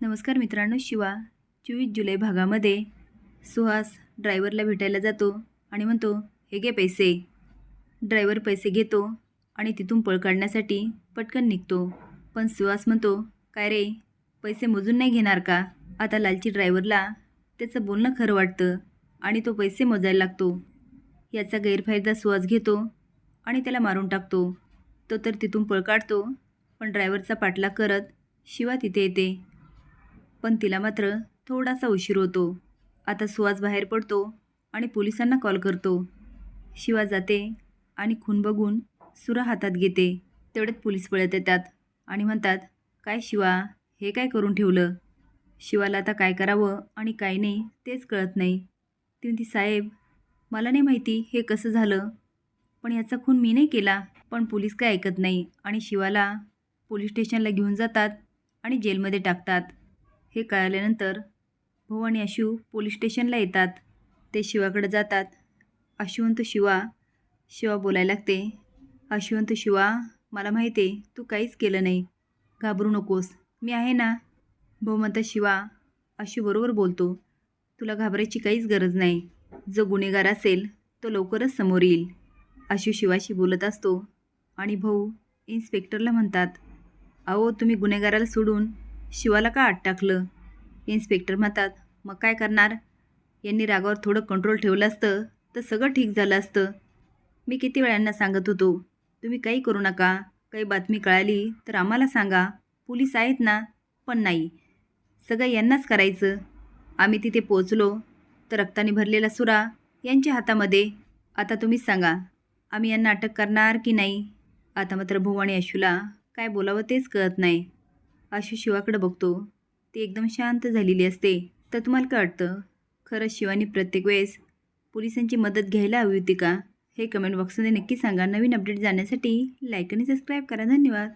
नमस्कार मित्रांनो शिवा. चोवीस जुलै भागामध्ये सुहास ड्रायव्हरला भेटायला जातो आणि म्हणतो हे घे पैसे. ड्रायव्हर पैसे घेतो आणि तिथून पळ काढण्यासाठी पटकन निघतो. पण सुहास म्हणतो काय रे पैसे मोजून नाही घेणार का? आता लालची ड्रायव्हरला त्याचं बोलणं खरं वाटतं आणि तो पैसे मोजायला लागतो. याचा गैरफायदा सुहास घेतो आणि त्याला मारून टाकतो. तो तर तिथून पळ काढतो पण ड्रायव्हरचा पाठलाग करत शिवा तिथे येते. पण तिला मात्र थोडासा उशीर होतो. आता सुहास बाहेर पडतो आणि पोलिसांना कॉल करतो. शिवा जाते आणि खून बघून सुरा हातात घेते. तेवढ्यात पोलीस पळत येतात आणि म्हणतात काय शिवा हे काय करून ठेवलं? शिवाला आता काय करावं आणि काय नाही तेच कळत नाही. ती म्हणती साहेब मला नाही माहिती हे कसं झालं पण याचा खून मी नाही केला पण पोलीस काय ऐकत नाही आणि शिवाला पोलीस स्टेशनला घेऊन जातात आणि जेलमध्ये टाकतात. हे कळाल्यानंतर भाऊ आणि अशू पोलीस स्टेशनला येतात. ते शिवाकडे जातात. अशुवंत शिवा शिवा बोलायला लागते. अशुवंत शिवा मला माहिती आहे तू काहीच केलं नाही. घाबरू नकोस. मी आहे ना? भाऊ म्हणता शिवा अशू बरोबर बोलतो. तुला घाबरायची काहीच गरज नाही. जो गुन्हेगार असेल तो लवकरच समोर येईल. अशू शिवाशी बोलत असतो आणि भाऊ इन्स्पेक्टरला म्हणतात अहो तुम्ही गुन्हेगाराला सोडून शिवाला का आत टाकलं इन्स्पेक्टर म्हणतात मग काय करणार? यांनी रागावर थोडं कंट्रोल ठेवलं असतं तर सगळं ठीक झालं असतं. मी किती वेळांना सांगत होतो तुम्ही काही करू नका काही बातमी कळाली तर आम्हाला सांगा. पोलीस आहेत ना पण नाही. सगळं यांनाच करायचं. आम्ही तिथे पोचलो तर रक्ताने भरलेला सुरा यांच्या हातामध्ये. आता तुम्हीच सांगा आम्ही यांना अटक करणार की नाही? आता मात्र भुवाणी अशूला काय बोलावं तेच कळत नाही. आशू शिवाकडं बघतो. ती एकदम शांत झालेली असते. तर तुम्हाला काय वाटतं? खरंच शिवानी प्रत्येक वेळेस पोलिसांची मदत घ्यायला हवी होती का? हे कमेंट बॉक्समध्ये नक्की सांगा. नवीन अपडेट जाण्यासाठी लाईक आणि सबस्क्राईब करा. धन्यवाद.